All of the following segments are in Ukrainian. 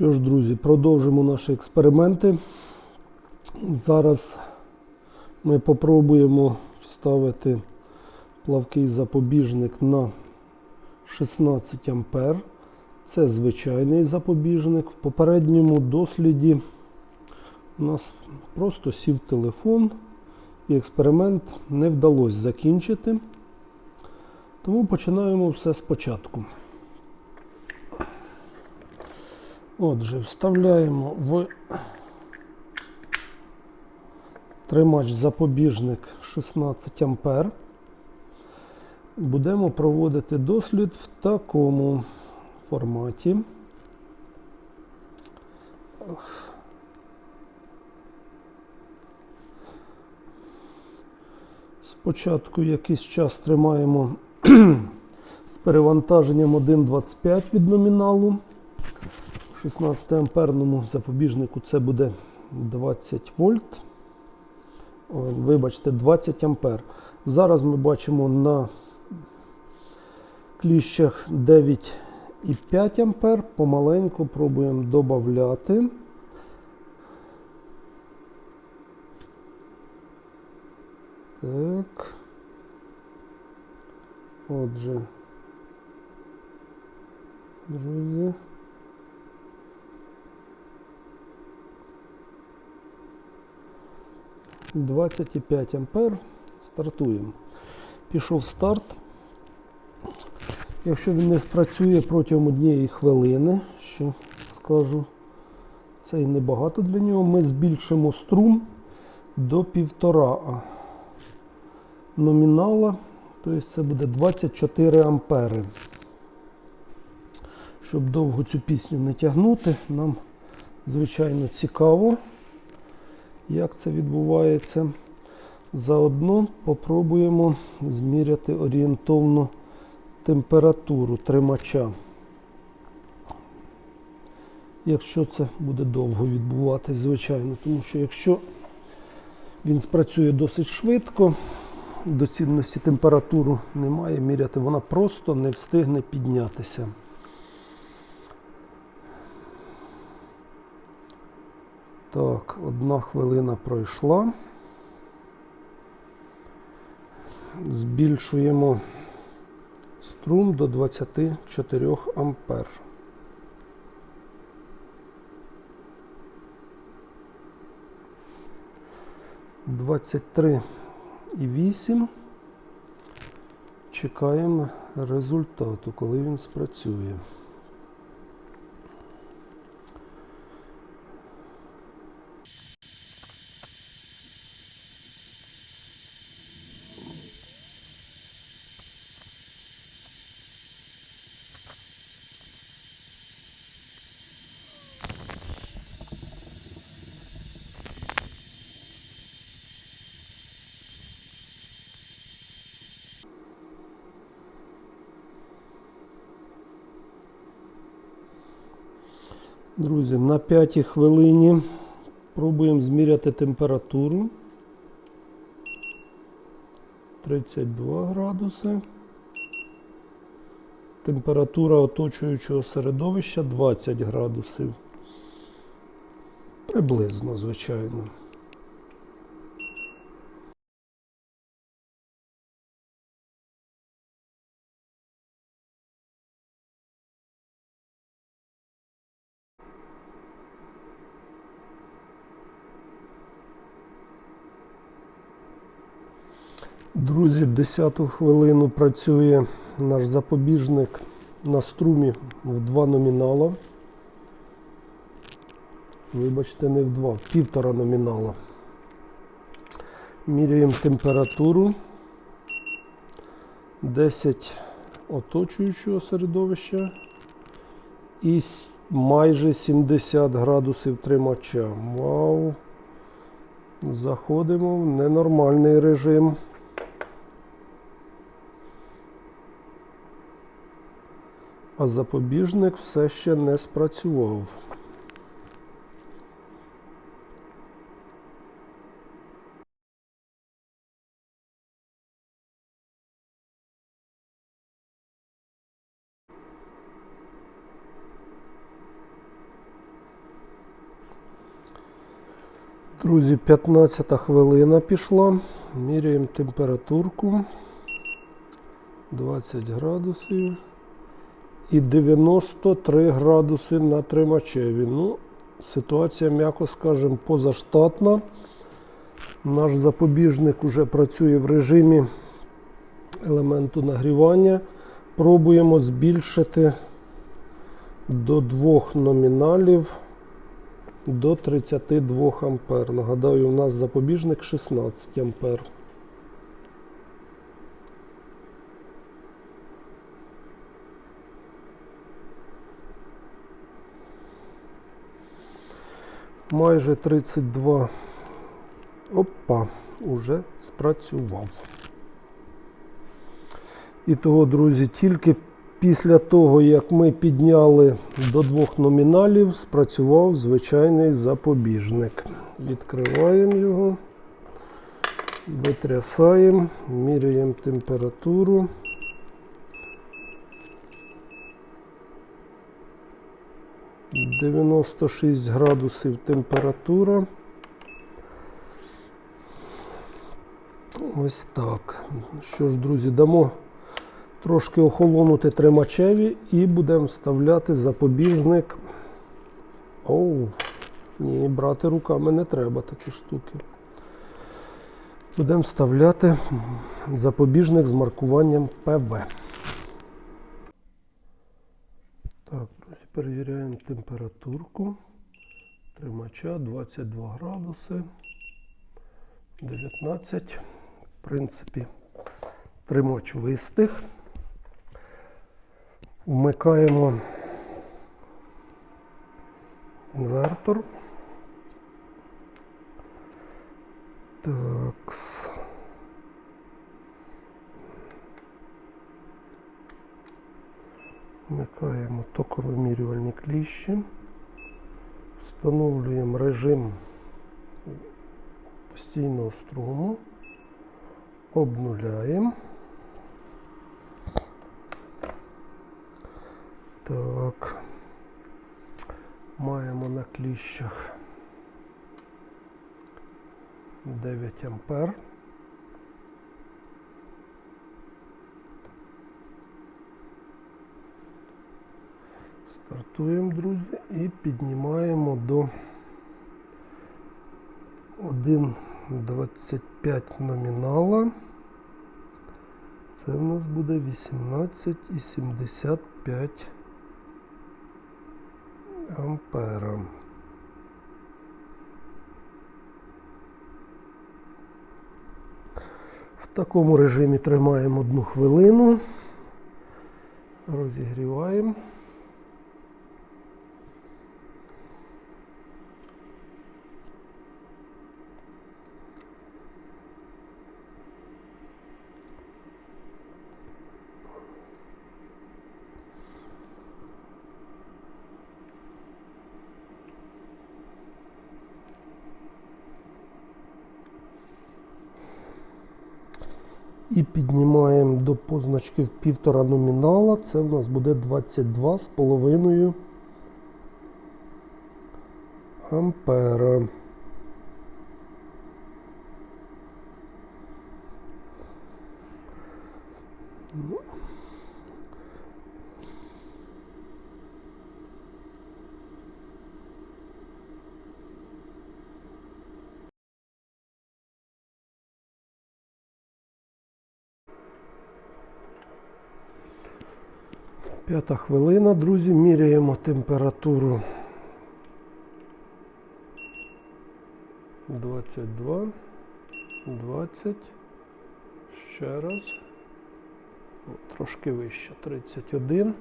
Що ж, друзі, продовжимо наші експерименти. Зараз ми попробуємо вставити плавкий запобіжник на 16 А. Це звичайний запобіжник. В попередньому досліді у нас просто сів телефон і експеримент не вдалося закінчити. Тому починаємо все спочатку. Отже, вставляємо в тримач запобіжник 16 А. Будемо проводити дослід в такому форматі. Спочатку якийсь час тримаємо з перевантаженням 1,25 від номіналу. В 16 амперному запобіжнику це буде 20 вольт. Вибачте, 20 ампер. Зараз ми бачимо на кліщах 9,5 ампер. Помаленьку пробуємо додати. Так. Отже. Друзі. Двадцять і п'ять ампер. Стартуємо. Пішов старт. Якщо він не спрацює протягом однієї хвилини, що скажу, це і небагато для нього, ми збільшимо струм до півтора номінала, тобто це буде 24 ампери. Щоб довго цю пісню не тягнути, нам звичайно цікаво, як це відбувається. Заодно попробуємо зміряти орієнтовну температуру тримача. Якщо це буде довго відбуватись, звичайно, тому що якщо він спрацює досить швидко, доцільності температуру немає, міряти вона просто не встигне піднятися. Так, одна хвилина пройшла. Збільшуємо струм до 24 ампер. Двадцять три і вісім. Чекаємо результату, коли він спрацює. Друзі, на 5 хвилині пробуємо зміряти температуру. 32 градуси. Температура оточуючого середовища 20 градусів. Приблизно, звичайно. Друзі, 10 хвилину працює наш запобіжник на струмі в два номінала. Вибачте, не в два, в півтора номінала. Міряємо температуру 10 оточуючого середовища і майже 70 градусів тримача. Вау! Заходимо в ненормальний режим. а запобіжник все ще не спрацював. Друзі, 15 хвилина пішла. Міряємо температурку 20 градусів і 93 градуси на тримачеві. Ну, ситуація, м'яко скажемо, позаштатна. Наш запобіжник уже працює в режимі елементу нагрівання. Пробуємо збільшити до двох номіналів до 32 ампер. Нагадаю, у нас запобіжник 16 ампер. Майже 32. Опа, уже спрацював. І того, друзі, тільки після того, як ми підняли до двох номіналів, спрацював звичайний запобіжник. Відкриваємо його, витрясаємо, міряємо температуру. Дев'яносто шість градусів температура. Ось так. Що ж, друзі, дамо трошки охолонути тримачеві і будемо вставляти запобіжник. Оу, ні, брати руками не треба такі штуки. Будемо вставляти запобіжник з маркуванням ПВ. Так, перевіряємо температурку. Тримача 22 градуси. 19. В принципі, тримач вистиг. Вмикаємо інвертор. Такс. Вмикаємо токовимірювальні кліщі. Встановлюємо режим постійного струму. Обнуляємо. Так. Маємо на кліщах 9 ампер. Стартуємо, друзі, і піднімаємо до 1,25 номінала. Це в нас буде 18,75 ампера. В такому режимі тримаємо одну хвилину, розігріваємо. І піднімаємо до позначки в півтора номінала. Це в нас буде 22,5 ампера. П'ята хвилина, друзі, міряємо температуру 22, 20, ще раз, трошки вище, 31.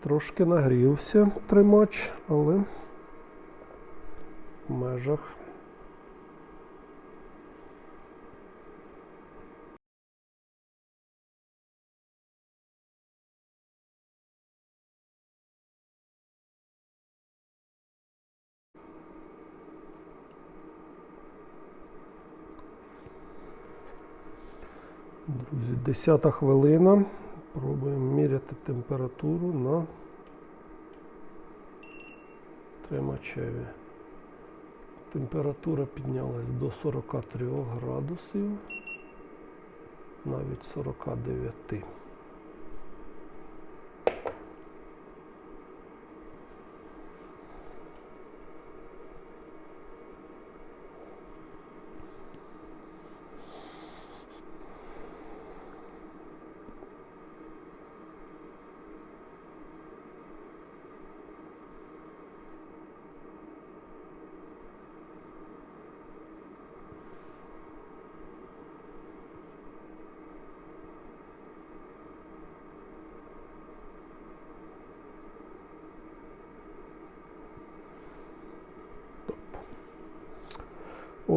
Трошки нагрівся тримач, але в межах. Друзі, 10 хвилина. Пробуємо міряти температуру на тримачеві. Температура піднялась до 43 градусів, навіть 49.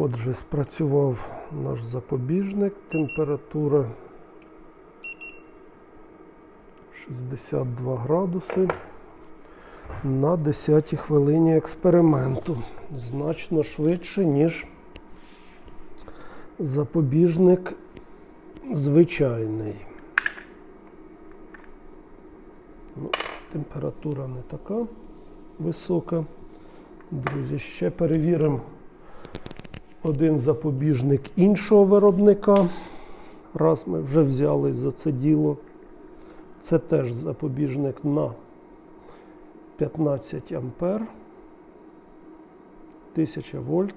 Отже, спрацював наш запобіжник. Температура 62 градуси на 10 хвилині експерименту. Значно швидше, ніж запобіжник звичайний. Ну, температура не така висока. Друзі, ще перевіримо один запобіжник іншого виробника. Раз ми вже взяли за це діло. Це теж запобіжник на 15 ампер. 1000 вольт.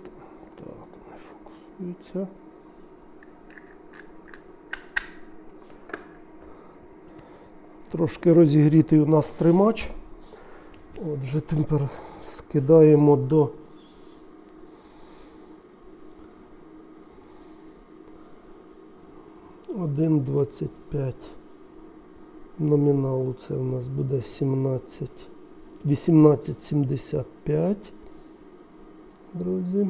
Так, не фокусується. Трошки розігрітий у нас тримач. Отже, тепер скидаємо до 1,25 номіналу це у нас буде 17, 18,75. Друзі.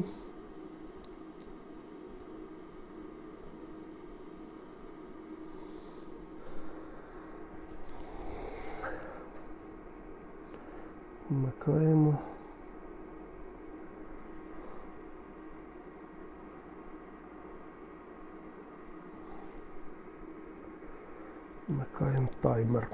Вмикаємо. Вмикаємо таймер.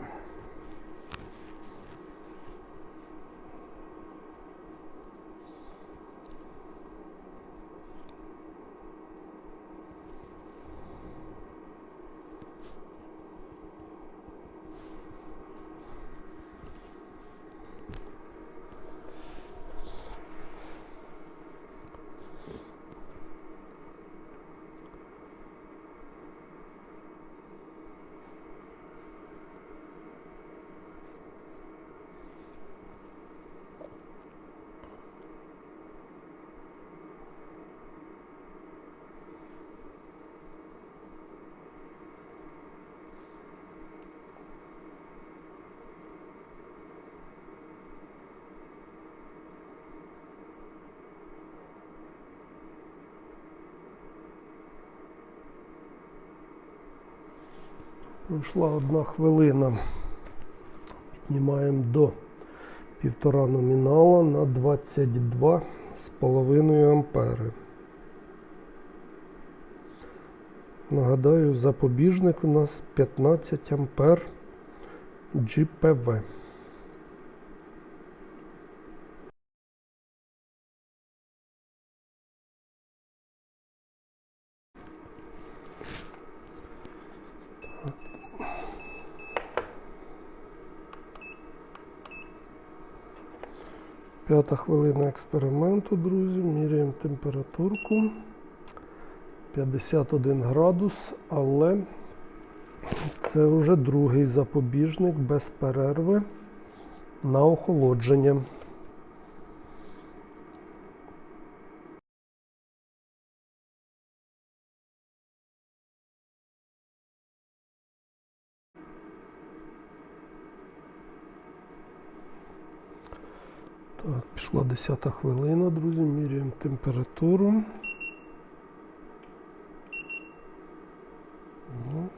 Пройшла одна хвилина. Піднімаємо до півтора номінала на 22,5 ампери. Нагадаю, запобіжник у нас 15 ампер GPV. П'ята хвилина експерименту, друзі. Міряємо температурку. 51 градус, але це вже другий запобіжник без перерви на охолодження. Так, пішла 10 хвилина, друзі. Міряємо температуру. Ну,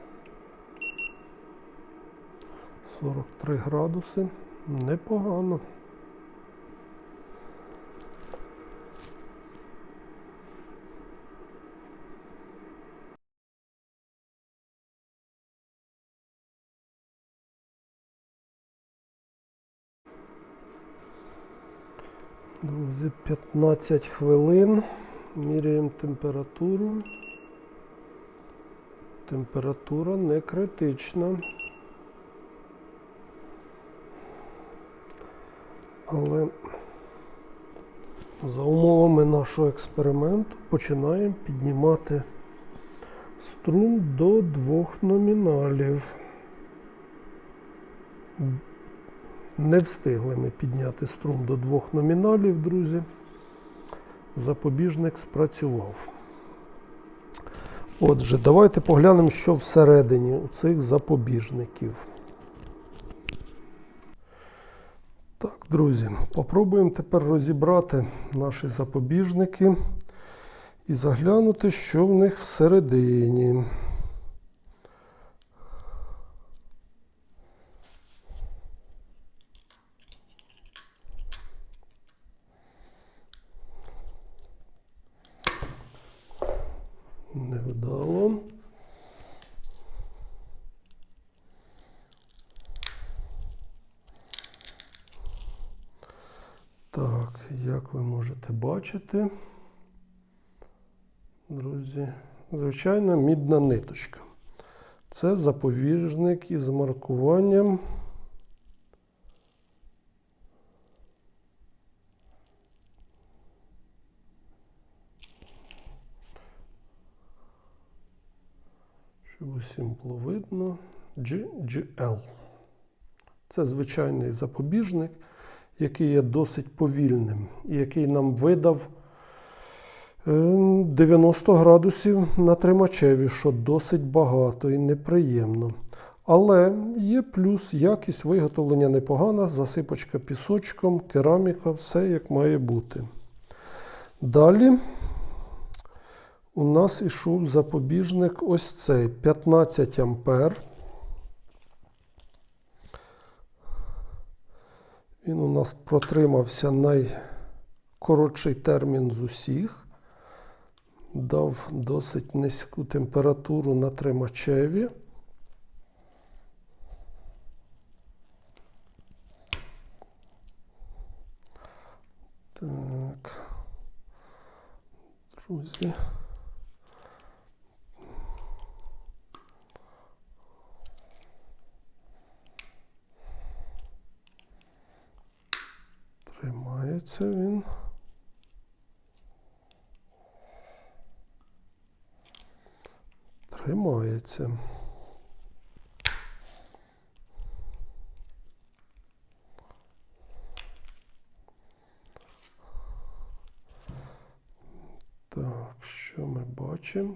43 градуси. Непогано. Друзі, 15 хвилин. Міряємо температуру. Температура не критична. Але за умовами нашого експерименту починаємо піднімати струм до двох номіналів. Не встигли ми підняти струм до двох номіналів, друзі. Запобіжник спрацював. Отже, давайте поглянемо, що всередині цих запобіжників. Так, друзі, попробуємо тепер розібрати наші запобіжники і заглянути, що в них всередині. Невдало. Так, як ви можете бачити, друзі, звичайна мідна ниточка. Це запобіжник із маркуванням. Щоб усім було видно, GGL. Це звичайний запобіжник, який є досить повільним, і який нам видав е, 90 градусів на тримачеві, що досить багато і неприємно. Але є плюс, якість виготовлення непогана, засипочка пісочком, кераміка, все як має бути. Далі у нас ішов запобіжник ось цей 15 ампер. Він у нас протримався найкоротший термін з усіх, дав досить низьку температуру на тримачеві. Так, друзі. Тримається він. Тримається. Так, що ми бачимо?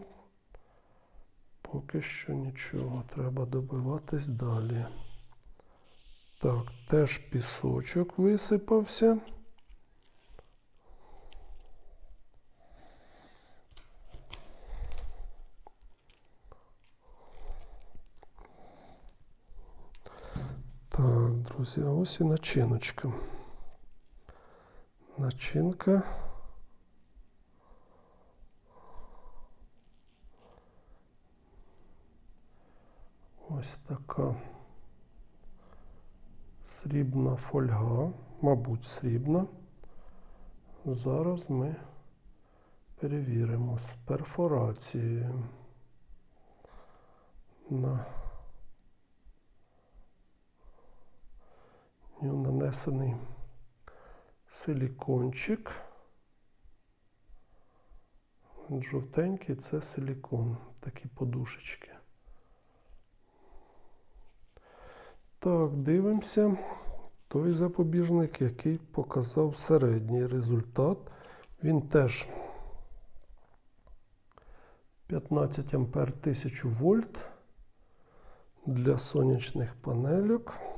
Поки що нічого. Треба добиватись далі. Так, теж пісочок висипався. Так, друзі, ось і начиночка. Начинка. Ось така срібна фольга, мабуть, срібна. Зараз ми перевіримо з перфорацією на нього нанесений силікончик. Жовтенький це силікон, такі подушечки. Так, дивимося. Той запобіжник, який показав середній результат. Він теж 15 ампер 1000 вольт для сонячних панельок.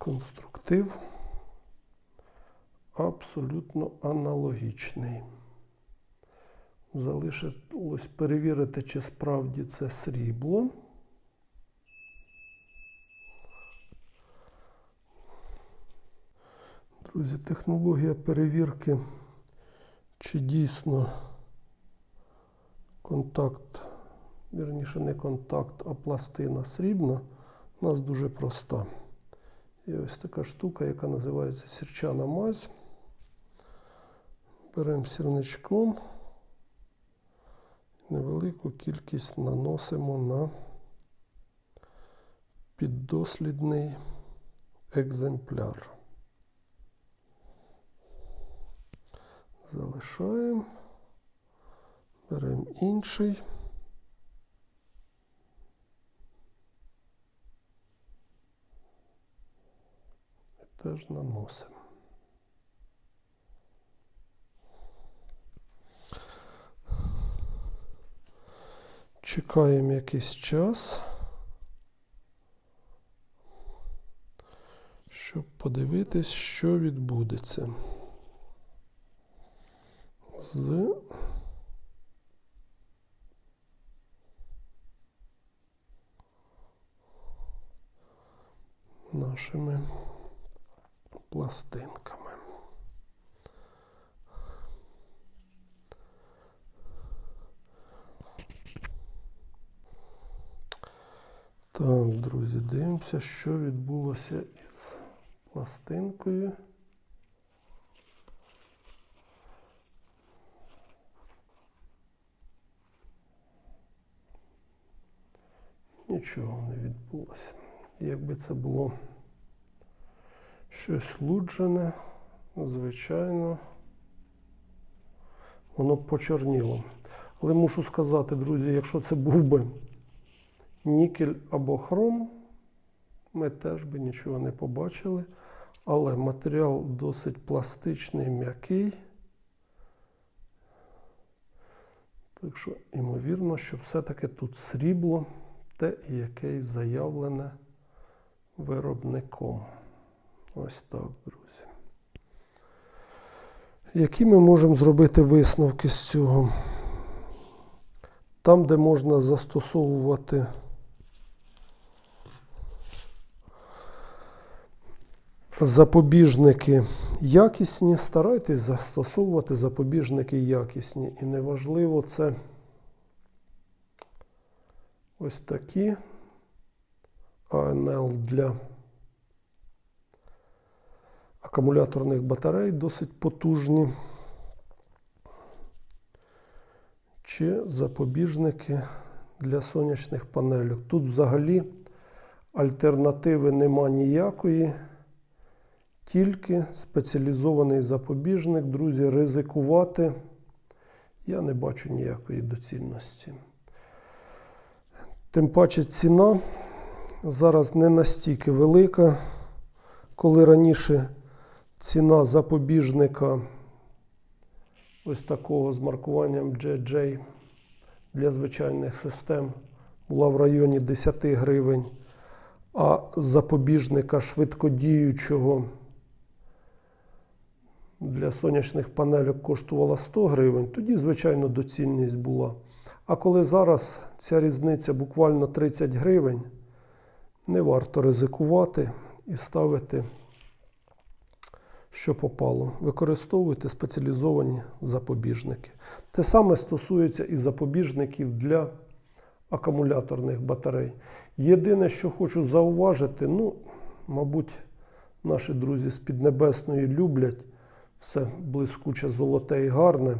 Конструктив абсолютно аналогічний. Залишилось перевірити, чи справді це срібло. Друзі, технологія перевірки, чи дійсно контакт, вірніше не контакт, а пластина срібна, у нас дуже проста. Є ось така штука, яка називається сірчана мазь. Беремо сірничком, невелику кількість наносимо на піддослідний екземпляр. Залишаємо, беремо інший. Теж наносимо. Чекаємо якийсь час, щоб подивитись, що відбудеться з нашими пластинками. Так, друзі, дивимося, що відбулося із пластинкою. Нічого не відбулося. Якби це було щось луджене, звичайно, воно почорніло. Але мушу сказати, друзі, якщо це був би нікель або хром, ми теж би нічого не побачили. Але матеріал досить пластичний, м'який. Так що, ймовірно, що все-таки тут срібло, те, яке й заявлене виробником. Ось так, друзі. Які ми можемо зробити висновки з цього? Там, де можна застосовувати запобіжники якісні, старайтесь застосовувати запобіжники якісні. І неважливо це ось такі АНЛ для акумуляторних батарей досить потужні. Чи запобіжники для сонячних панелей. Тут взагалі альтернативи нема ніякої, тільки спеціалізований запобіжник. Друзі, ризикувати я не бачу ніякої доцільності. Тим паче ціна зараз не настільки велика, коли раніше ціна запобіжника. Ось такого з маркуванням JJ для звичайних систем. Була в районі 10 гривень, а запобіжника швидкодіючого для сонячних панелек коштувала 100 гривень, тоді, звичайно, доцільність була. А коли зараз ця різниця буквально 30 гривень, не варто ризикувати і ставити що попало. Використовуйте спеціалізовані запобіжники. Те саме стосується і запобіжників для акумуляторних батарей. Єдине, що хочу зауважити, ну, мабуть, наші друзі з Піднебесної люблять все блискуче, золоте і гарне.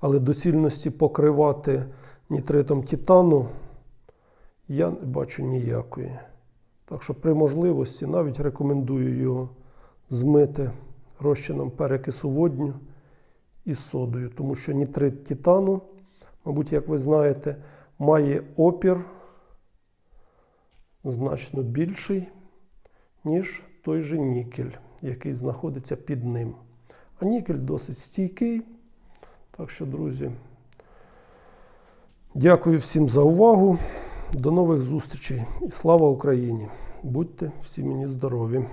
Але доцільності покривати нітритом титану я не бачу ніякої. Так що при можливості навіть рекомендую його змити розчином перекису водню із содою, тому що нітрит титану, мабуть, як ви знаєте, має опір значно більший, ніж той же нікель, який знаходиться під ним. А нікель досить стійкий. Так що, друзі, дякую всім за увагу. До нових зустрічей і слава Україні! Будьте всі мені здорові.